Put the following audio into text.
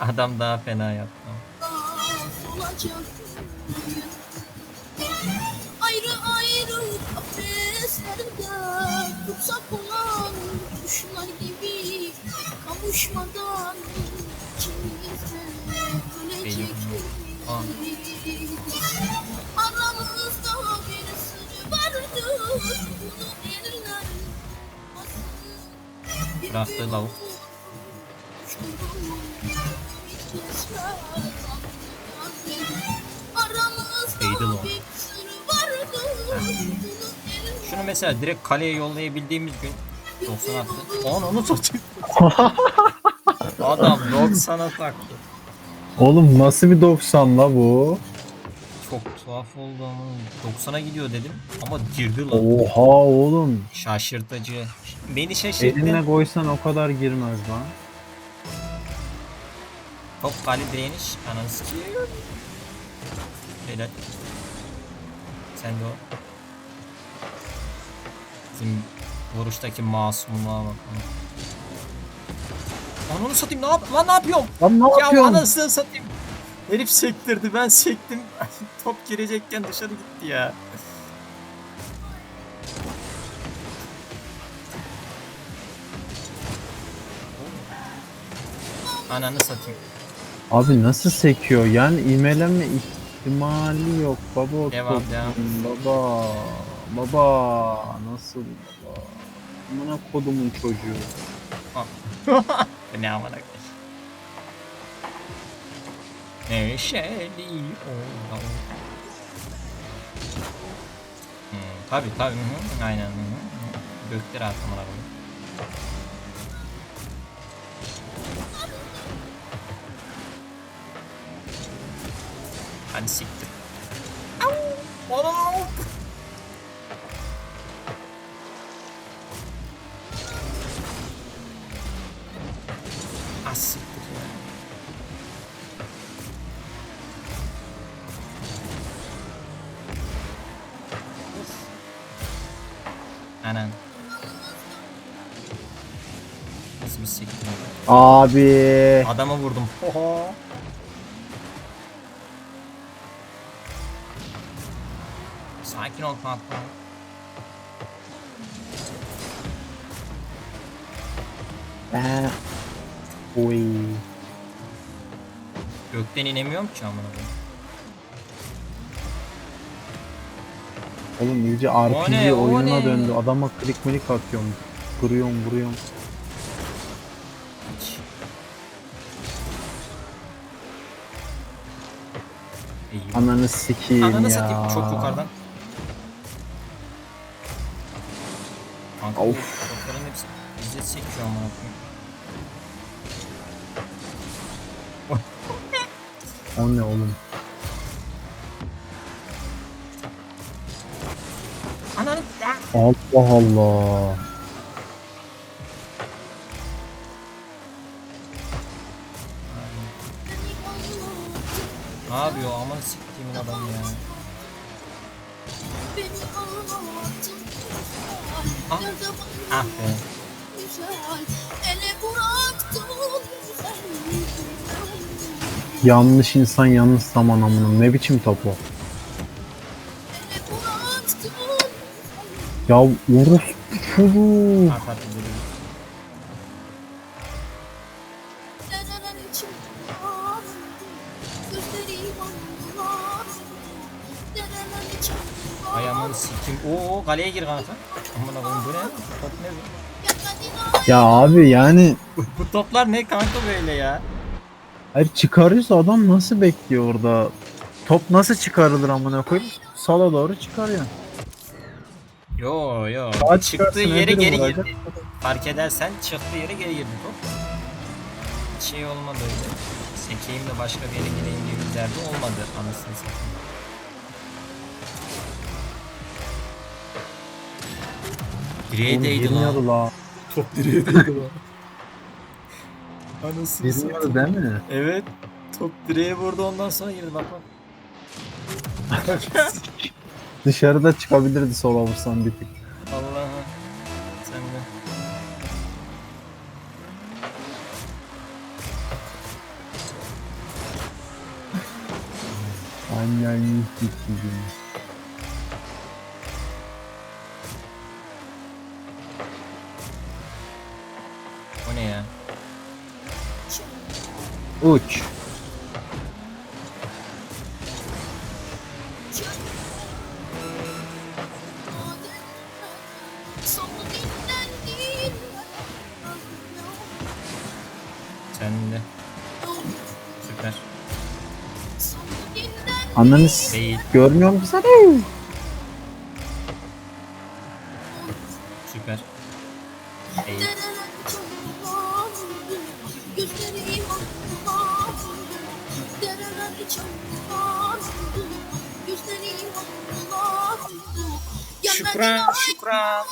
Adam daha fena yaptı. Ayrı ayrı kafeslerde tutsak olan kuşlar gibi kavuşmadan ikimiz de ölecek. Aramızda bir sır vardı bunu eller Bıraktı lavuk. Lan. Şunu mesela direkt kaleye yollayabildiğimiz gün 90 attı. Onu onu satayım. Adam 90'a taktı. Oğlum nasıl bir 90 la bu? Çok tuhaf oldu ama 90'a gidiyor dedim ama girdi lan. Oha oğlum. Şaşırtıcı. Beni şaşırttı. Eline koysan o kadar girmez lan. Top kale direniş. Ananı sikeyim. Helal. Sen de o. Bizim vuruştaki masumluğa bak. Ananı satayım ne yap lan ne yapıyorum? Lan ne Ya yapıyorsun? anasını satayım. Herif sektirdi ben sektim. Top girecekken dışarı gitti ya. Ananı satayım. Abi nasıl sekiyor? Yani imeleme ihtimali yok baba. Devam. Baba. Baba. Nasıl baba? Amına kodumun çocuğu. Bu ne amına koyayım. Neşeli oldum. Hmm, tabi tabi aynen hı hı. Hadi siktir. Ya. Anan. Nasıl bir siktir oldu? Abi. Adama vurdum. Oho. Sakin ol kanka. Eh. Oy. Gökten inemiyorum ki amına koyayım. Oğlum iyice RPG ne, o oyununa ne? döndü. Adama klik milik atıyorum. Vuruyorum vuruyorum. Ananı sikeyim Ananı ya. satayım çok yukarıdan. Kanka Of. Topların hepsi bize sekiyor koyayım. O ne oğlum? Ananı Allah Allah. Ne yapıyor aman siktiğimin adam ya. Ah. Ah be. Yanlış insan yanlış zaman amına. Ne biçim top o? Ya orospu çocuğu. Ay aman siktim. Oo kaleye gir kanka. Amına koyayım bu ne? Top ne bu? Ya abi yani Bu toplar ne kanka böyle ya? hayır çıkarıyorsa adam nasıl bekliyor orada? Top nasıl çıkarılır amına koyayım? Sala doğru çıkarıyor. Yo yo. Sağa Çıktığı yere geri vuracak. girdi. Fark edersen çıktığı yere geri girdi top. Şey olmadı öyle. Sekeyim de başka bir yere gideyim diye bir derdi olmadı anasını satayım. Direğe Oğlum, değdi lan. La. Top direğe değdi lan. Anasını Girmiyordu satayım. değil mi? Evet. Top direğe vurdu ondan sonra girdi bak bak. Dışarıda çıkabilirdi sola vursan bir tık. Allah sen de. Aynen yüz dik yüzümüz. O ne ya? Uç. Sen de. Süper. Ananı s- Değil. görmüyor musun Şükran, şükran.